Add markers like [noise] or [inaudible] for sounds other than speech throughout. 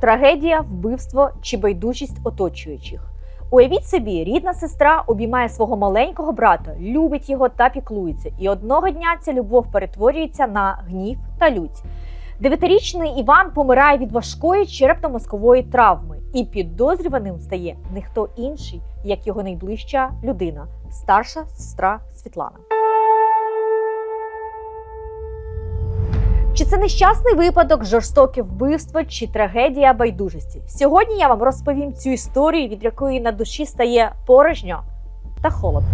Трагедія, вбивство чи байдужість оточуючих. Уявіть собі, рідна сестра обіймає свого маленького брата, любить його та піклується. І одного дня ця любов перетворюється на гнів та лють. Дев'ятирічний Іван помирає від важкої черепно-мозкової травми, і підозрюваним стає не хто інший, як його найближча людина, старша сестра Світлана. Чи це нещасний випадок, жорстоке вбивство чи трагедія байдужості? Сьогодні я вам розповім цю історію, від якої на душі стає порожньо та холодно.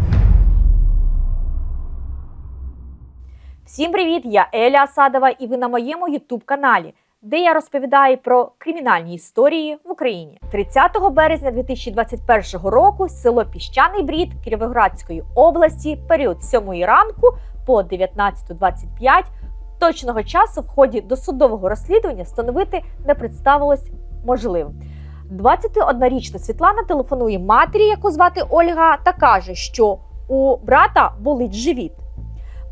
Всім привіт! Я Еля Асадова, і ви на моєму ютуб каналі, де я розповідаю про кримінальні історії в Україні. 30 березня 2021 року село Піщаний Брід Кіровоградської області, період 7 ранку по 19.25 точного часу в ході досудового розслідування встановити не представилось можливим. 21-річна Світлана телефонує матері, яку звати Ольга, та каже, що у брата болить живіт.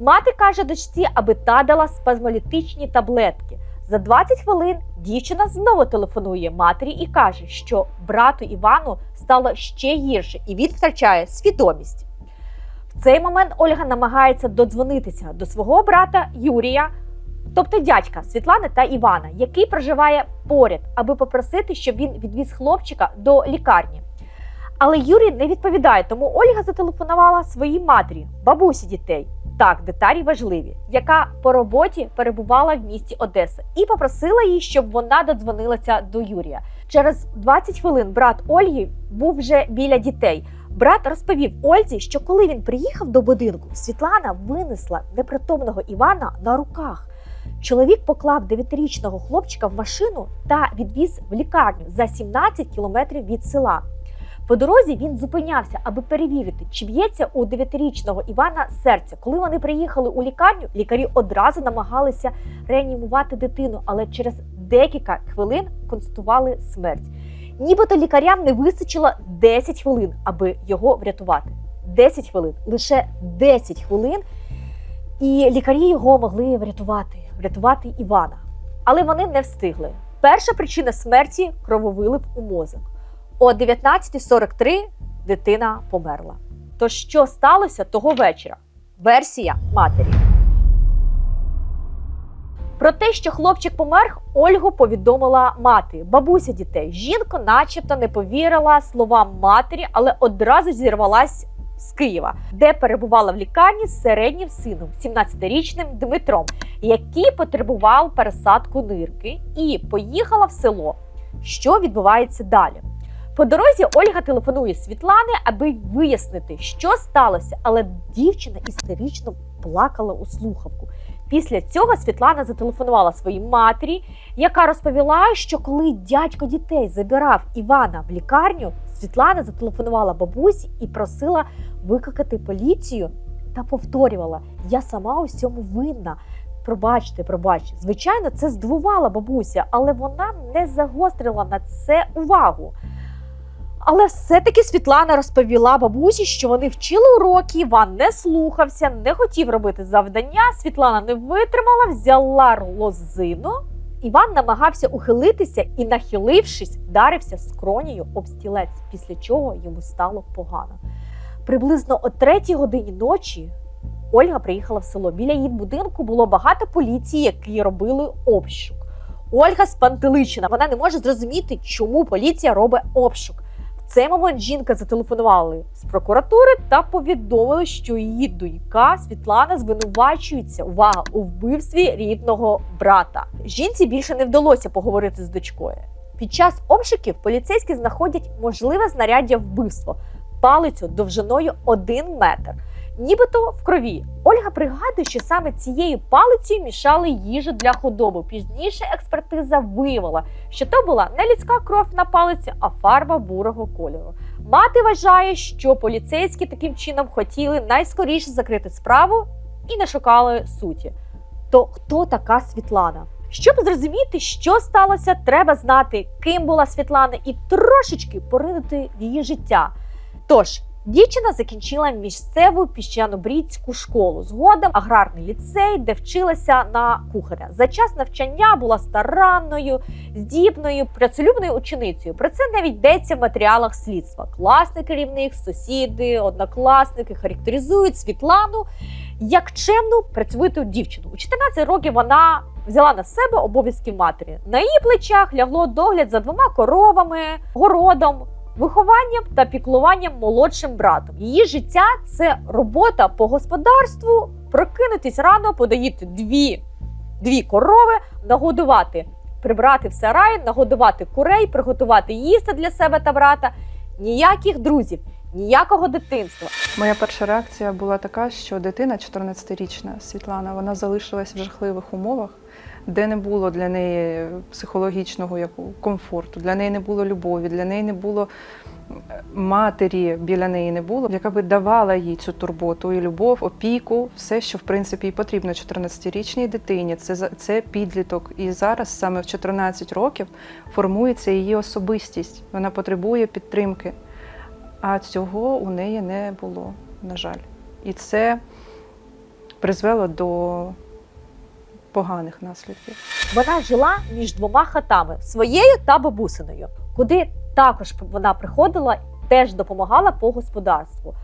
Мати каже дочці, аби та дала спазмолітичні таблетки. За 20 хвилин дівчина знову телефонує матері і каже, що брату Івану стало ще гірше, і він втрачає свідомість. Цей момент Ольга намагається додзвонитися до свого брата Юрія, тобто дядька Світлани та Івана, який проживає поряд, аби попросити, щоб він відвіз хлопчика до лікарні. Але Юрій не відповідає, тому Ольга зателефонувала своїй матері, бабусі дітей. Так, деталі важливі, яка по роботі перебувала в місті Одеса, і попросила її, щоб вона додзвонилася до Юрія. Через 20 хвилин брат Ольги був вже біля дітей. Брат розповів Ользі, що коли він приїхав до будинку, Світлана винесла непритомного Івана на руках. Чоловік поклав 9-річного хлопчика в машину та відвіз в лікарню за 17 кілометрів від села. По дорозі він зупинявся, аби перевірити, чи б'ється у 9-річного Івана серце. Коли вони приїхали у лікарню, лікарі одразу намагалися реанімувати дитину, але через декілька хвилин констатували смерть. Нібито лікарям не вистачило 10 хвилин, аби його врятувати. 10 хвилин, лише 10 хвилин, і лікарі його могли врятувати, врятувати Івана. Але вони не встигли. Перша причина смерті крововилив у мозок. О 19.43 дитина померла. То що сталося того вечора? Версія матері. Про те, що хлопчик помер, Ольгу повідомила мати, бабуся дітей. Жінка, начебто, не повірила словам матері, але одразу зірвалась з Києва, де перебувала в лікарні з середнім сином, 17-річним Дмитром, який потребував пересадку нирки, і поїхала в село. Що відбувається далі? По дорозі Ольга телефонує Світлани, аби вияснити, що сталося, але дівчина істерично плакала у слухавку. Після цього Світлана зателефонувала своїй матері, яка розповіла, що коли дядько дітей забирав Івана в лікарню, Світлана зателефонувала бабусі і просила викликати поліцію та повторювала: Я сама у всьому винна. Пробачте, пробачте. Звичайно, це здивувала бабуся, але вона не загострила на це увагу. Але все-таки Світлана розповіла бабусі, що вони вчили уроки, Іван не слухався, не хотів робити завдання. Світлана не витримала, взяла лозину. Іван намагався ухилитися і, нахилившись, вдарився скронею об стілець, після чого йому стало погано. Приблизно о третій годині ночі Ольга приїхала в село. Біля її будинку було багато поліції, які робили обшук. Ольга спантеличена, вона не може зрозуміти, чому поліція робить обшук. Цей момент жінка зателефонували з прокуратури та повідомили, що її донька Світлана звинувачується увага у вбивстві рідного брата. Жінці більше не вдалося поговорити з дочкою. Під час обшуків поліцейські знаходять можливе знаряддя вбивства палицю довжиною 1 метр. Нібито в крові. Ольга пригадує, що саме цією палицею мішали їжу для худоби. Пізніше експертиза виявила, що то була не людська кров на палиці, а фарба бурого кольору. Мати вважає, що поліцейські таким чином хотіли найскоріше закрити справу і не шукали суті. То хто така Світлана? Щоб зрозуміти, що сталося, треба знати, ким була Світлана, і трошечки поринути в її життя. Тож, Дівчина закінчила місцеву піщано-брідську школу, згодом аграрний ліцей, де вчилася на кухаря. За час навчання була старанною, здібною, працелюбною ученицею. Про це навіть йдеться в матеріалах слідства. Класний керівник, сусіди, однокласники характеризують Світлану як чемну працьовиту дівчину. У 14 років вона взяла на себе обов'язки матері. На її плечах лягло догляд за двома коровами, городом. Вихованням та піклуванням молодшим братом. Її життя це робота по господарству, прокинутись рано, подоїти дві, дві корови, нагодувати, прибрати в сарай, нагодувати курей, приготувати їсти для себе та брата. Ніяких друзів, ніякого дитинства. Моя перша реакція була така, що дитина, 14-річна Світлана, вона залишилась в жахливих умовах, де не було для неї психологічного комфорту, для неї не було любові, для неї не було матері біля неї не було, яка би давала їй цю турботу і любов, опіку, все, що в принципі і потрібно 14-річній дитині. Це це підліток. І зараз саме в 14 років формується її особистість. Вона потребує підтримки. А цього у неї не було, на жаль. І це призвело до поганих наслідків. Вона жила між двома хатами своєю та бабусиною, куди також вона приходила, теж допомагала по господарству.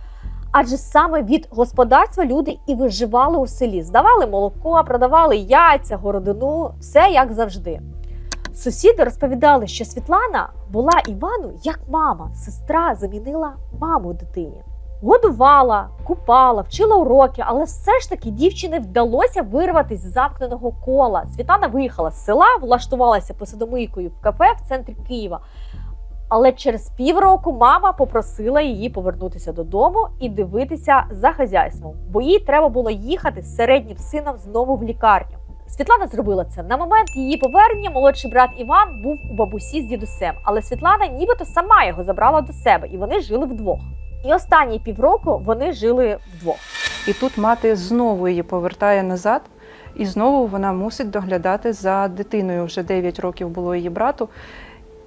Адже саме від господарства люди і виживали у селі, здавали молоко, продавали яйця, городину, все як завжди. Сусіди розповідали, що Світлана була Івану як мама. Сестра замінила маму дитині. Годувала, купала, вчила уроки, але все ж таки дівчині вдалося вирватися з замкненого кола. Світлана виїхала з села, влаштувалася посудомийкою в кафе в центрі Києва. Але через півроку мама попросила її повернутися додому і дивитися за хазяйством, бо їй треба було їхати з середнім сином знову в лікарню. Світлана зробила це на момент її повернення. Молодший брат Іван був у бабусі з дідусем, але Світлана нібито сама його забрала до себе, і вони жили вдвох. І останні півроку вони жили вдвох. І тут мати знову її повертає назад, і знову вона мусить доглядати за дитиною. Вже 9 років було її брату.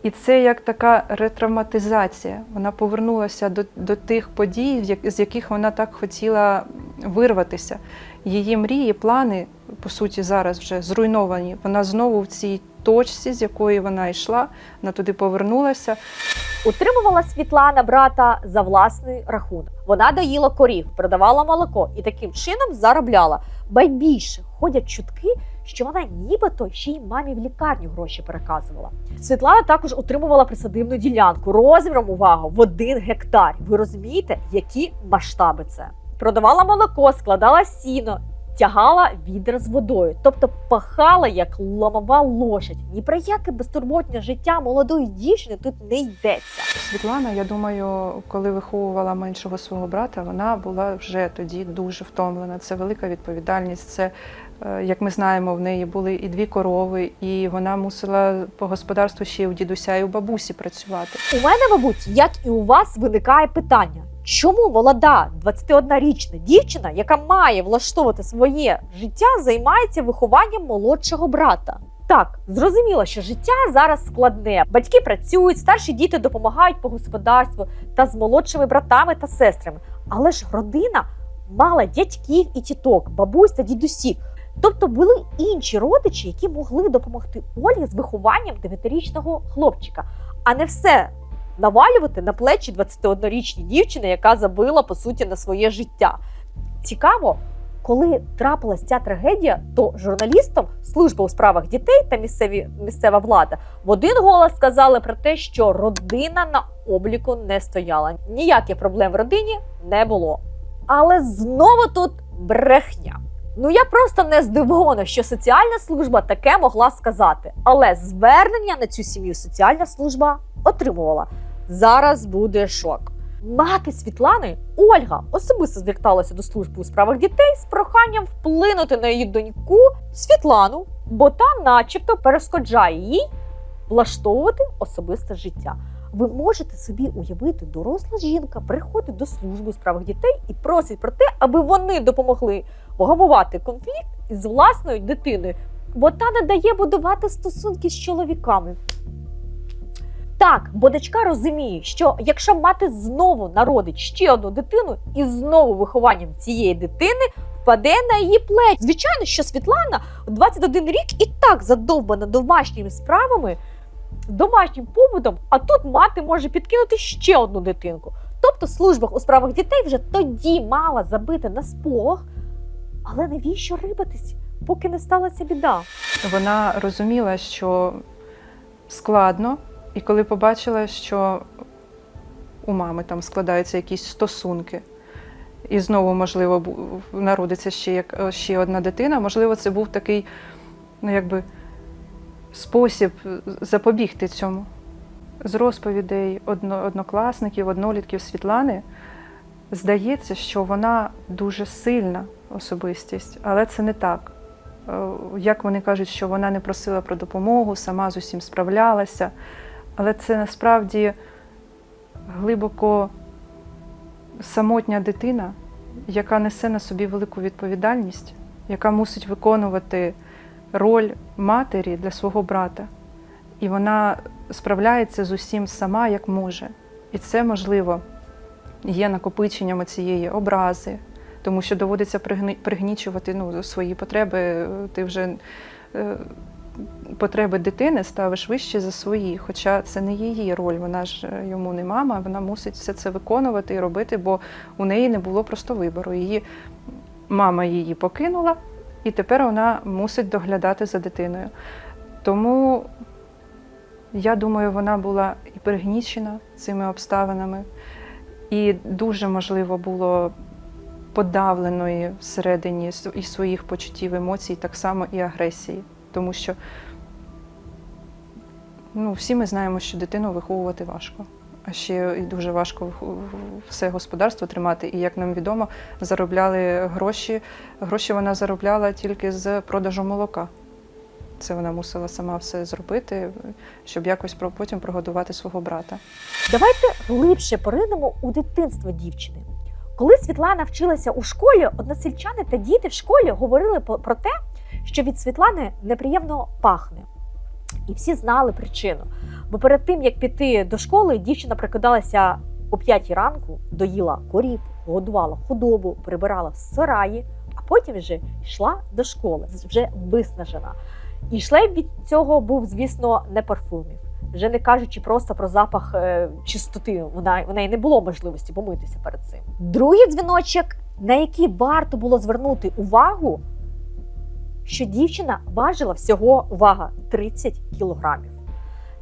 І це як така ретравматизація. Вона повернулася до, до тих подій, з яких вона так хотіла вирватися. Її мрії, плани, по суті, зараз вже зруйновані. Вона знову в цій точці, з якої вона йшла, вона туди повернулася. Утримувала Світлана брата за власний рахунок. Вона доїла корів, продавала молоко і таким чином заробляла. Байбільше ходять чутки, що вона нібито ще й мамі в лікарню гроші переказувала. Світлана також утримувала присадибну ділянку розміром увагу в один гектар. Ви розумієте, які масштаби це? Продавала молоко, складала сіно. Тягала відра з водою, тобто пахала як ломова лошадь. Ні про яке безтурботне життя молодої дівчини тут не йдеться. Світлана, я думаю, коли виховувала меншого свого брата, вона була вже тоді дуже втомлена. Це велика відповідальність. Це, е, як ми знаємо, в неї були і дві корови, і вона мусила по господарству ще й у дідуся і у бабусі працювати. У мене, мабуть, як і у вас, виникає питання. Чому молода 21-річна дівчина, яка має влаштовувати своє життя, займається вихованням молодшого брата? Так, зрозуміло, що життя зараз складне. Батьки працюють, старші діти допомагають по господарству та з молодшими братами та сестрами. Але ж родина мала дядьків і тіток, бабусь та дідусів. Тобто були інші родичі, які могли допомогти Ольгі з вихованням 9-річного хлопчика, а не все навалювати на плечі 21-річній дівчини, яка забила по суті на своє життя. Цікаво, коли трапилась ця трагедія, то журналістам служба у справах дітей та місцеві місцева влада в один голос сказали про те, що родина на обліку не стояла. Ніяких проблем в родині не було. Але знову тут брехня. Ну я просто не здивована, що соціальна служба таке могла сказати. Але звернення на цю сім'ю соціальна служба отримувала. Зараз буде шок. Мати Світлани Ольга особисто зверталася до служби у справах дітей з проханням вплинути на її доньку Світлану, бо та, начебто, перешкоджає їй влаштовувати особисте життя. Ви можете собі уявити, доросла жінка приходить до служби у справах дітей і просить про те, аби вони допомогли вгамувати конфлікт із власною дитиною, бо та не дає будувати стосунки з чоловіками. Так, бо дочка розуміє, що якщо мати знову народить ще одну дитину і знову вихованням цієї дитини впаде на її плеч. Звичайно, що Світлана 21 рік і так задовбана домашніми справами, домашнім побутом, а тут мати може підкинути ще одну дитинку. Тобто служба у справах дітей вже тоді мала забити на сполох, але навіщо рибатись, поки не сталася біда? Вона розуміла, що складно, і коли побачила, що у мами там складаються якісь стосунки, і знову, можливо, народиться ще, як, е, ще одна дитина, можливо, це був такий, ну якби спосіб запобігти цьому. З розповідей одно, однокласників, однолітків Світлани здається, що вона дуже сильна особистість, але це не так. Е, Як вони кажуть, що вона не просила про допомогу, сама з усім справлялася. Але це насправді глибоко самотня дитина, яка несе на собі велику відповідальність, яка мусить виконувати роль матері для свого брата. І вона справляється з усім сама, як може. І це, можливо, є накопиченням цієї образи, тому що доводиться пригнічувати ну, свої потреби. Ти вже е, потреби дитини ставиш вище за свої. Хоча це не її роль, вона ж е, йому не мама, вона мусить все це виконувати і робити, бо у неї не було просто вибору. Її мама її покинула, і тепер вона мусить доглядати за дитиною. Тому я думаю, вона була і пригнічена цими обставинами, і дуже можливо було подавленої всередині і своїх почуттів, емоцій, так само і агресії. Тому що ну, всі ми знаємо, що дитину виховувати важко. А ще і дуже важко все господарство тримати. І як нам відомо, заробляли гроші. Гроші вона заробляла тільки з продажу молока. Це вона мусила сама все зробити, щоб якось потім прогодувати свого брата. Давайте глибше поринемо у дитинство дівчини. Коли Світлана вчилася у школі, односельчани та діти в школі говорили про те, що від Світлани неприємно пахне. І всі знали причину. Бо перед тим, як піти до школи, дівчина прикидалася о 5 ранку, доїла корів, годувала худобу, прибирала в сараї, а потім вже йшла до школи, вже виснажена. І шлейф від цього був, звісно, не парфумів вже не кажучи просто про запах е, чистоти. Вона в неї не було можливості помитися перед цим. Другий дзвіночок, на який варто було звернути увагу, що дівчина важила всього увага 30 кілограмів.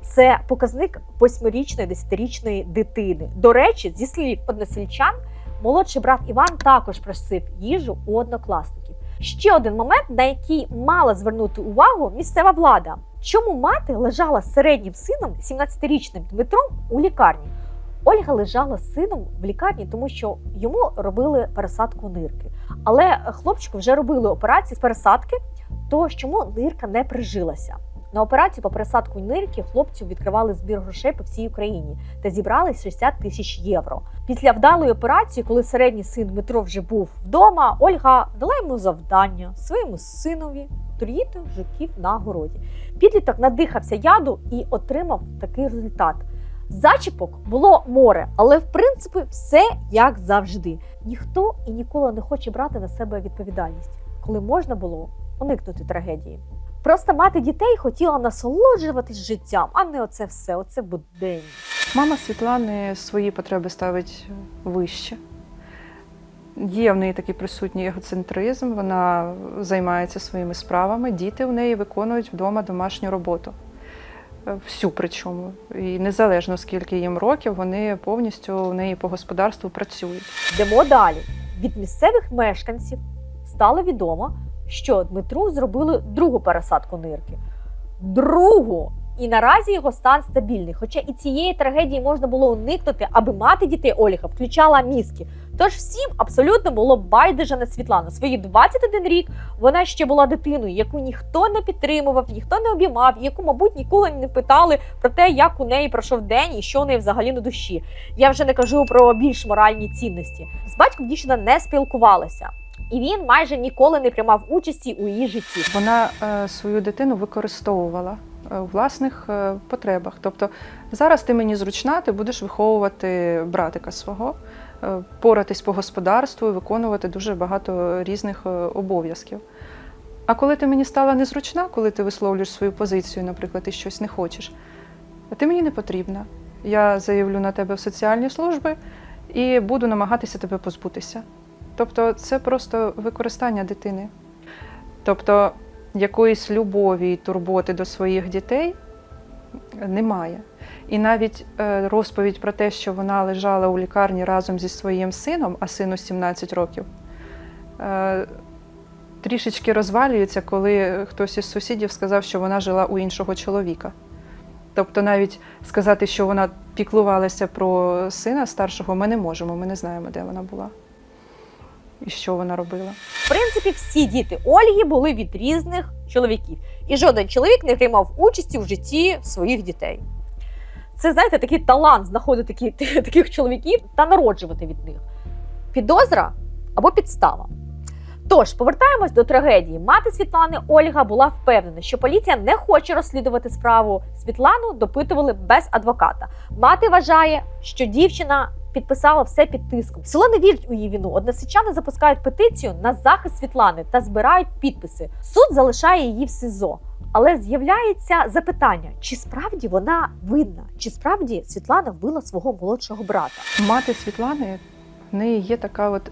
Це показник восьмирічної, десятирічної дитини. До речі, зі слів односельчан, молодший брат Іван також просив їжу у однокласників. Ще один момент, на який мала звернути увагу місцева влада. Чому мати лежала з середнім сином, 17-річним Дмитром, у лікарні? Ольга лежала з сином в лікарні, тому що йому робили пересадку нирки. Але хлопчику вже робили операцію з пересадки, то чому нирка не прижилася? На операцію по пересадку нирки хлопцю відкривали збір грошей по всій Україні та зібрали 60 тисяч євро. Після вдалої операції, коли середній син Дмитро вже був вдома, Ольга дала йому завдання своєму синові труїти жуків на городі. Підліток надихався яду і отримав такий результат. Зачіпок було море, але в принципі все як завжди. Ніхто і ніколи не хоче брати на себе відповідальність, коли можна було уникнути трагедії. Просто мати дітей хотіла насолоджуватись життям, а не оце все, оце буденність. Мама Світлани свої потреби ставить вище. Є в неї такий присутній егоцентризм, вона займається своїми справами. Діти в неї виконують вдома домашню роботу. Всю причому. І незалежно скільки їм років, вони повністю в неї по господарству працюють. Йдемо далі. Від місцевих мешканців стало відомо, що Дмитру зробили другу пересадку нирки. Другу! І наразі його стан стабільний. Хоча і цієї трагедії можна було уникнути, аби мати дітей Ольга включала мізки. Тож всім абсолютно було байдуже на Світлану. Свої 21 рік вона ще була дитиною, яку ніхто не підтримував, ніхто не обіймав, яку, мабуть, ніколи не питали про те, як у неї пройшов день і що у неї взагалі на душі. Я вже не кажу про більш моральні цінності. З батьком дівчина не спілкувалася, і він майже ніколи не приймав участі у її житті. Вона е, свою дитину використовувала. е, у власних е, потребах. Тобто зараз ти мені зручна, ти будеш виховувати братика свого, поратись по господарству і виконувати дуже багато різних е, обов'язків. А коли ти мені стала незручна, коли ти висловлюєш свою позицію, наприклад, ти щось не хочеш, ти мені не потрібна. Я заявлю на тебе в соціальні служби і буду намагатися тебе позбутися. Тобто це просто використання дитини. Тобто якоїсь любові і турботи до своїх дітей немає. І навіть е, розповідь про те, що вона лежала у лікарні разом зі своїм сином, а сину 17 років, е, трішечки розвалюється, коли хтось із сусідів сказав, що вона жила у іншого чоловіка. Тобто навіть сказати, що вона піклувалася про сина старшого, ми не можемо, ми не знаємо, де вона була і що вона робила. В принципі, всі діти Ольги були від різних чоловіків, і жоден чоловік не приймав участі в житті своїх дітей. Це, знаєте, такий талант знаходити такі, [laughs] таких чоловіків та народжувати від них. Підозра або підстава. Тож, повертаємось до трагедії. Мати Світлани Ольга була впевнена, що поліція не хоче розслідувати справу. Світлану допитували без адвоката. Мати вважає, що дівчина підписала все під тиском. Село не вірить у її вину. Односельчани запускають петицію на захист Світлани та збирають підписи. Суд залишає її в СИЗО. Але з'являється запитання: чи справді вона винна? Чи справді Світлана вбила свого молодшого брата? Мати Світлани, в неї є така от,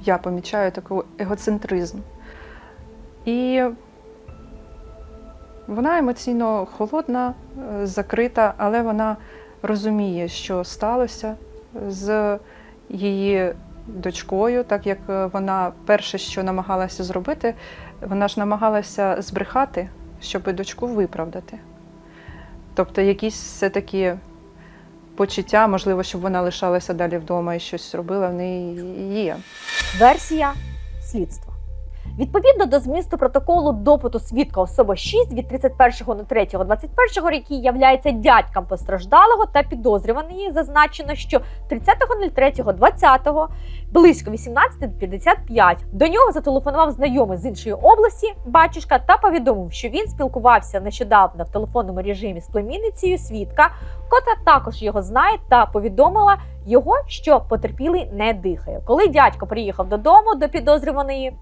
я помічаю такий егоцентризм. І вона емоційно холодна, е, закрита, але вона розуміє, що сталося з її дочкою, так як е, вона перше, що намагалася зробити, вона ж намагалася збрехати, щоб дочку виправдати. Тобто якісь все-таки почуття, можливо, щоб вона лишалася далі вдома і щось робила, в неї є. Версія слідства. Відповідно до змісту протоколу допиту свідка особа 6 від 31.03.21, який являється дядьком постраждалого та підозрюваної, зазначено, що 30.03.20 близько 18.55 до нього зателефонував знайомий з іншої області батюшка та повідомив, що він спілкувався нещодавно в телефонному режимі з племінницею свідка, котра також його знає та повідомила його, що потерпілий не дихає. Коли дядько приїхав додому до підозрюваної,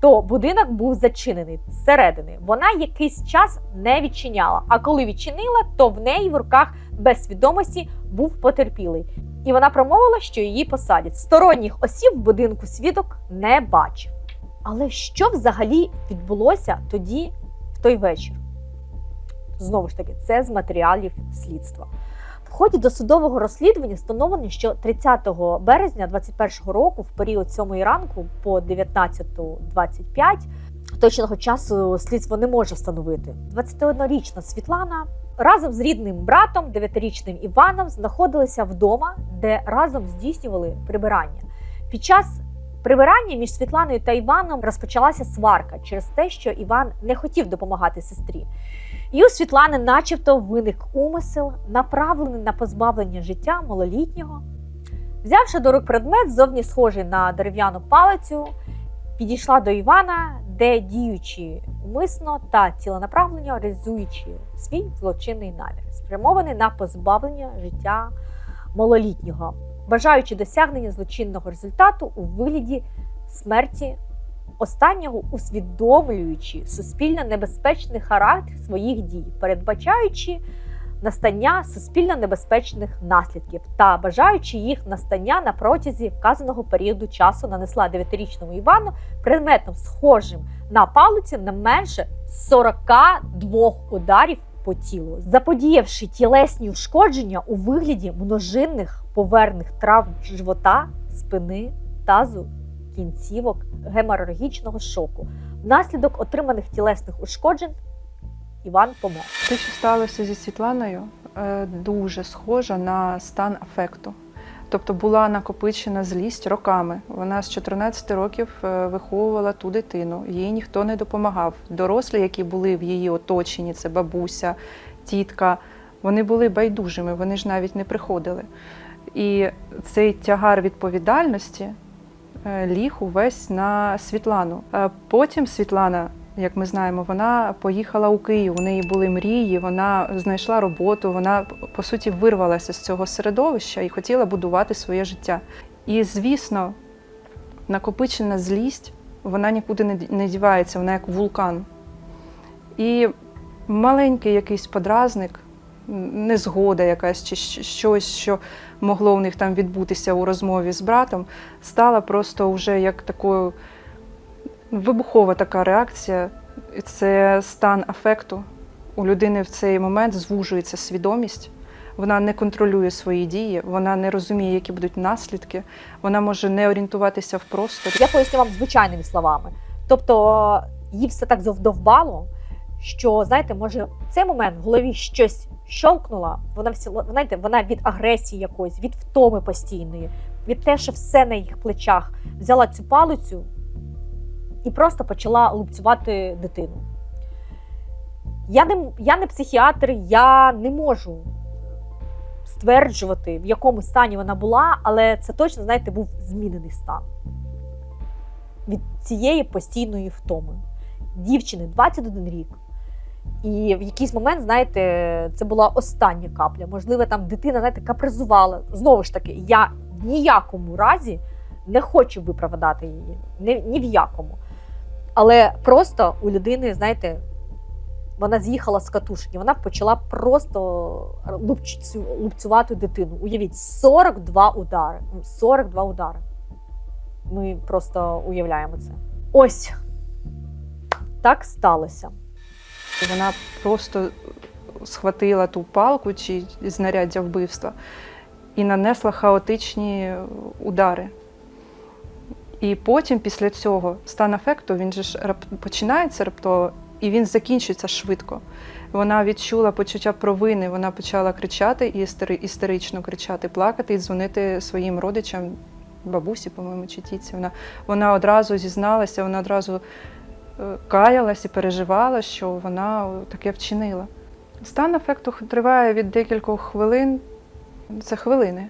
то будинок був зачинений зсередини. Вона якийсь час не відчиняла. А коли відчинила, то в неї в руках без свідомості був потерпілий. І вона промовила, що її посадять. Сторонніх осіб в будинку свідок не бачив. Але що взагалі відбулося тоді, в той вечір? Знову ж таки, це з матеріалів слідства. В ході досудового розслідування встановлено, що 30 березня 2021 року, в період 7 ранку по 19.25, точного часу слідство не може встановити. 21-річна Світлана разом з рідним братом, 9-річним Іваном, знаходилися вдома, де разом здійснювали прибирання. Під час прибирання між Світланою та Іваном розпочалася сварка через те, що Іван не хотів допомагати сестрі. І у Світлани, начебто, виник умисел, направлений на позбавлення життя малолітнього. Взявши до рук предмет, зовні схожий на дерев'яну палицю, підійшла до Івана, де діючи умисно та ціленаправленно реалізуючи свій злочинний намір, спрямований на позбавлення життя малолітнього, бажаючи досягнення злочинного результату у вигляді смерті останнього усвідомлюючи суспільно небезпечний характер своїх дій, передбачаючи настання суспільно небезпечних наслідків та бажаючи їх настання на протязі вказаного періоду часу, нанесла 9-річному Івану предметом схожим на палицю не менше 42 ударів по тілу, заподіявши тілесні ушкодження у вигляді множинних поверхних травм живота, спини, тазу, кінцівок, геморагічного шоку. Внаслідок отриманих тілесних ушкоджень Іван помер. Те, що сталося зі Світланою, е, дуже схоже на стан афекту. Тобто була накопичена злість роками. Вона з 14 років е, виховувала ту дитину, їй ніхто не допомагав. Дорослі, які були в її оточенні, це бабуся, тітка, вони були байдужими, вони ж навіть не приходили. І цей тягар відповідальності ліг увесь на Світлану. Е, Потім Світлана як ми знаємо, вона поїхала у Київ. У неї були мрії, вона знайшла роботу. Вона по суті вирвалася з цього середовища і хотіла будувати своє життя. І звісно, накопичена злість вона нікуди не дівається, вона як вулкан. І маленький якийсь подразник, незгода якась чи щось, що могло у них там відбутися у розмові з братом, стала просто вже як такою вибухова така реакція. Це стан афекту. У людини в цей момент звужується свідомість. Вона не контролює свої дії, вона не розуміє, які будуть наслідки, вона може не орієнтуватися в просторі. Я поясню вам звичайними словами. Тобто їй все так завдовбало, що знаєте, може в цей момент в голові щось щолкнуло, вона всі знаєте, вона від агресії якоїсь, від втоми постійної, від те, що все на їх плечах взяла цю палицю і просто почала лупцювати дитину. Я не, я не психіатр, я не можу стверджувати, в якому стані вона була, але це точно, знаєте, був змінений стан від цієї постійної втоми. Дівчини 21 рік. І в якийсь момент, знаєте, це була остання капля. Можливо, там дитина знаєте, капризувала. Знову ж таки, я в ніякому разі не хочу виправдати її. Ні, ні в якому. Але просто у людини, знаєте, вона з'їхала з катушки, вона почала просто лупцювати дитину. Уявіть, 42 удари. 42 удари. Ми просто уявляємо це. Ось так сталося. Вона просто схватила ту палку чи знаряддя вбивства і нанесла хаотичні удари. І потім, після цього, стан афекту він же ж починається раптово і він закінчується швидко. Вона відчула почуття провини, вона почала кричати і істерично кричати, плакати і дзвонити своїм родичам, бабусі, по-моєму, чи тітці. Вона, вона одразу зізналася, вона одразу каялась і переживала, що вона таке вчинила. Стан афекту х- триває від декількох хвилин, це хвилини.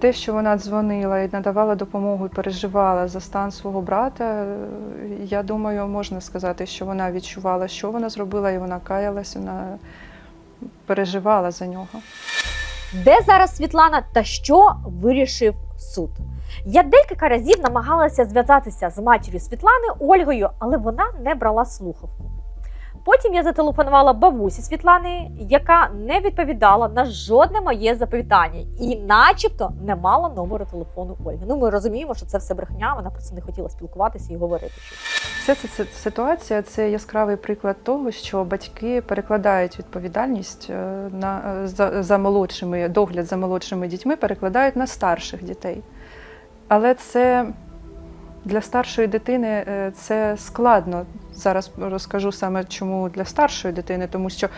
Те, що вона дзвонила і надавала допомогу і переживала за стан свого брата, я думаю, можна сказати, що вона відчувала, що вона зробила, і вона каялась, вона переживала за нього. Де зараз Світлана та що вирішив суд? Я декілька разів намагалася зв'язатися з матір'ю Світлани Ольгою, але вона не брала слухавку. Потім я зателефонувала бабусі Світлани, яка не відповідала на жодне моє запитання і, начебто, не мала номеру телефону Ольги. Ну, ми розуміємо, що це все брехня, вона просто не хотіла спілкуватися і говорити. Вся ця ця ситуація це яскравий приклад того, що батьки перекладають відповідальність е, на е, за, за молодшими, догляд за молодшими дітьми перекладають на старших дітей. Але це для старшої дитини е, це складно. Зараз розкажу саме чому для старшої дитини, тому що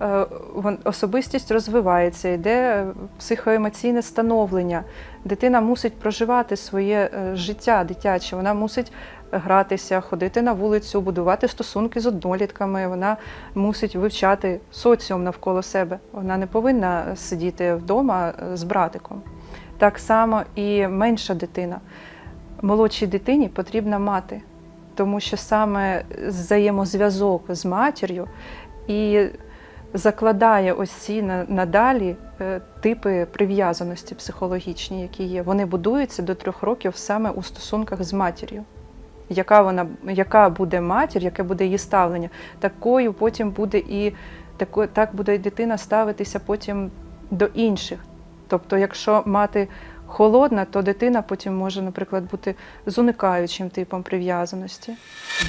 е, особистість розвивається, йде е, психоемоційне становлення. Дитина мусить проживати своє е, життя дитяче, вона мусить гратися, ходити на вулицю, будувати стосунки з однолітками. Вона мусить вивчати соціум навколо себе. Вона не повинна сидіти вдома з братиком. Так само і менша дитина. Молодшій дитині потрібна мати, тому що саме взаємозв'язок з матір'ю і закладає ось ці надалі е, типи прив'язаності психологічні, які є. Вони будуються до трьох років саме у стосунках з матір'ю. Яка вона, яка буде матір, яке буде її ставлення, такою потім буде і тако, так буде і дитина ставитися потім до інших. Тобто, якщо мати холодна, то дитина потім може, наприклад, бути з уникаючим типом прив'язаності.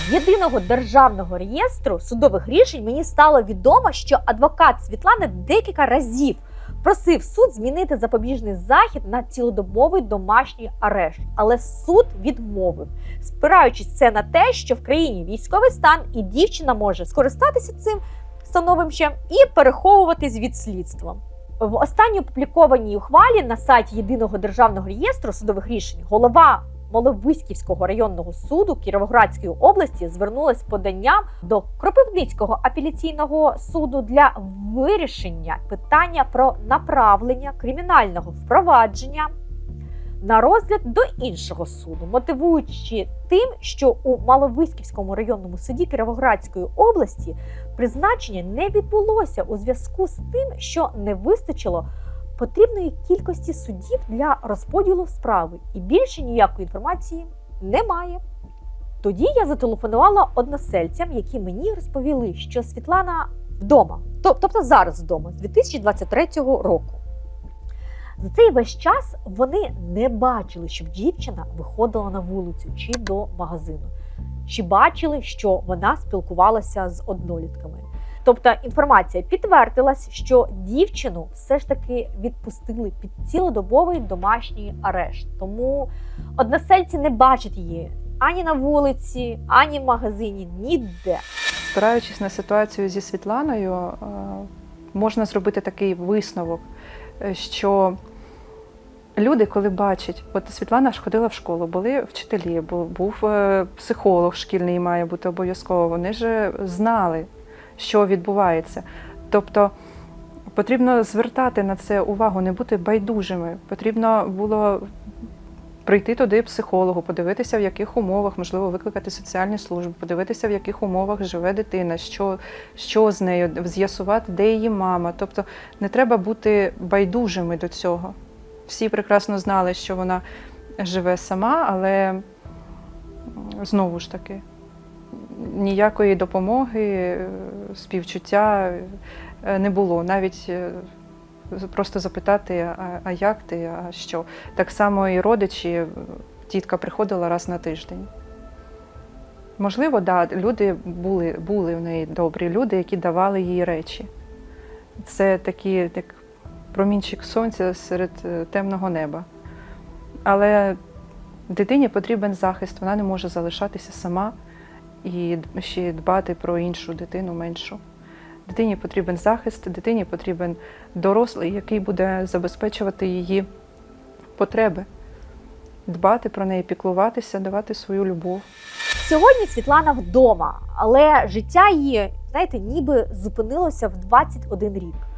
Єдиного державного реєстру судових рішень мені стало відомо, що адвокат Світлани декілька разів просив суд змінити запобіжний захід на цілодобовий домашній арешт, але суд відмовив, спираючись це на те, що в країні військовий стан і дівчина може скористатися цим становищем і переховуватись від слідства. В останній опублікованій ухвалі на сайті єдиного державного реєстру судових рішень голова Моловиськівського районного суду Кіровоградської області звернулась з поданням до Кропивницького апеляційного суду для вирішення питання про направлення кримінального впровадження на розгляд до іншого суду, мотивуючи тим, що у Маловиськівському районному суді Кіровоградської області призначення не відбулося у зв'язку з тим, що не вистачило потрібної кількості суддів для розподілу справи, і більше ніякої інформації немає. Тоді я зателефонувала односельцям, які мені розповіли, що Світлана вдома, тобто зараз вдома, з 2023 року. За цей весь час вони не бачили, щоб дівчина виходила на вулицю чи до магазину, чи бачили, що вона спілкувалася з однолітками. Тобто інформація підтвердилась, що дівчину все ж таки відпустили під цілодобовий домашній арешт. Тому односельці не бачать її ані на вулиці, ані в магазині, ніде. Спираючись на ситуацію зі Світланою, е, можна зробити такий висновок, е, що люди, коли бачать, от Світлана ж ходила в школу, були вчителі, бу- був е, психолог шкільний, має бути обов'язково. Вони ж знали, що відбувається. Тобто потрібно звертати на це увагу, не бути байдужими. Потрібно було прийти туди психологу, подивитися, в яких умовах, можливо, викликати соціальні служби, подивитися, в яких умовах живе дитина, що, що з нею, з'ясувати, де її мама. Тобто не треба бути байдужими до цього. Всі прекрасно знали, що вона живе сама, але знову ж таки, ніякої допомоги, співчуття е, не було. Навіть е, просто запитати, а, а як ти, а що. Так само і родичі, е, тітка приходила раз на тиждень. Можливо, да, люди були, були в неї добрі люди, які давали їй речі. Це такі, як промінчик сонця серед е, темного неба. Але дитині потрібен захист, вона не може залишатися сама і ще дбати про іншу дитину меншу. Дитині потрібен захист, дитині потрібен дорослий, який буде забезпечувати її потреби, дбати про неї, піклуватися, давати свою любов. Сьогодні Світлана вдома, але життя її, знаєте, ніби зупинилося в 21 рік.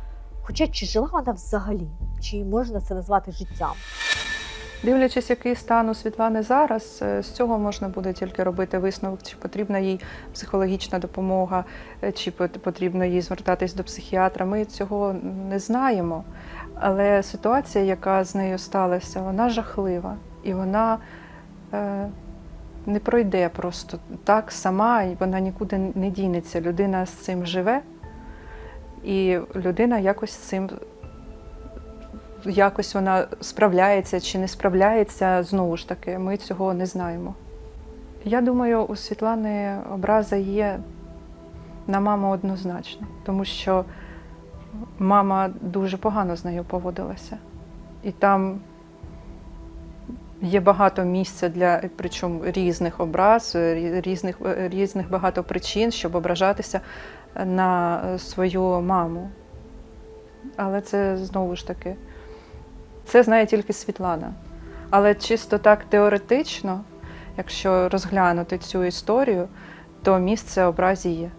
Хоча чи жила вона взагалі, чи можна це назвати життям? Дивлячись, який стан у Світлани зараз, е, з цього можна буде тільки робити висновок, чи потрібна їй психологічна допомога, е, чи потрібно їй звертатись до психіатра. Ми цього не знаємо. Але ситуація, яка з нею сталася, вона жахлива і вона е, не пройде просто так сама, і вона нікуди не дінеться. Людина з цим живе, і людина якось з цим якось вона справляється чи не справляється, знову ж таки, ми цього не знаємо. Я думаю, у Світлани образа є на маму однозначно, тому що мама дуже погано з нею поводилася. І там є багато місця для причому різних образ, різних, різних багато причин, щоб ображатися на свою маму. Але це знову ж таки. Це знає тільки Світлана. Але чисто так теоретично, якщо розглянути цю історію, то місце образі є.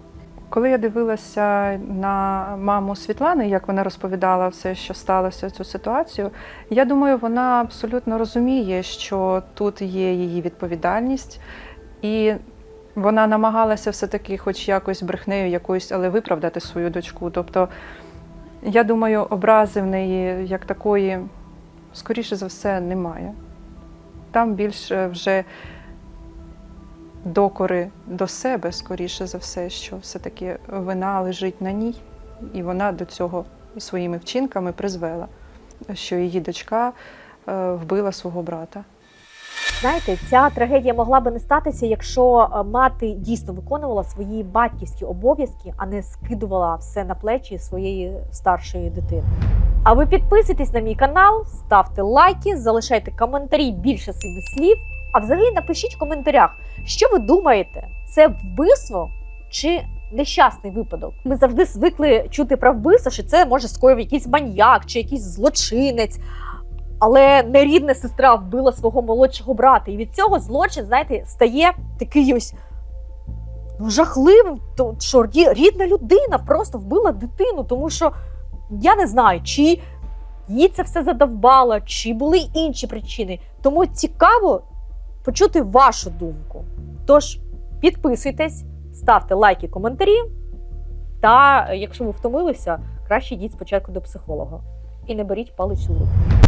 Коли я дивилася на маму Світлани, як вона розповідала все, що сталося цю ситуацію, я думаю, вона абсолютно розуміє, що тут є її відповідальність, і вона намагалася все-таки, хоч якось брехнею якоюсь, але виправдати свою дочку. Тобто, я думаю, образи в неї як такої скоріше за все, немає. Там більше вже докори до себе, скоріше за все, що все-таки вина лежить на ній, і вона до цього своїми вчинками призвела, що її дочка е, вбила свого брата. Знаєте, ця трагедія могла би не статися, якщо е, мати дійсно виконувала свої батьківські обов'язки, а не скидувала все на плечі своєї старшої дитини. А ви підписуйтесь на мій канал, ставте лайки, залишайте коментарі більше семи слів. А взагалі напишіть в коментарях, що ви думаєте, це вбивство чи нещасний випадок? Ми завжди звикли чути про вбивство, що це може скоїв якийсь маньяк чи якийсь злочинець. Але нерідна сестра вбила свого молодшого брата. І від цього злочин, знаєте, стає такий ось ну, жахливим. То, що рідна людина просто вбила дитину, тому що я не знаю, чи їй це все задовбало, чи були інші причини. Тому цікаво почути вашу думку. Тож підписуйтесь, ставте лайки, коментарі. Та якщо ви втомилися, краще йдіть спочатку до психолога і не беріть палицю в руки.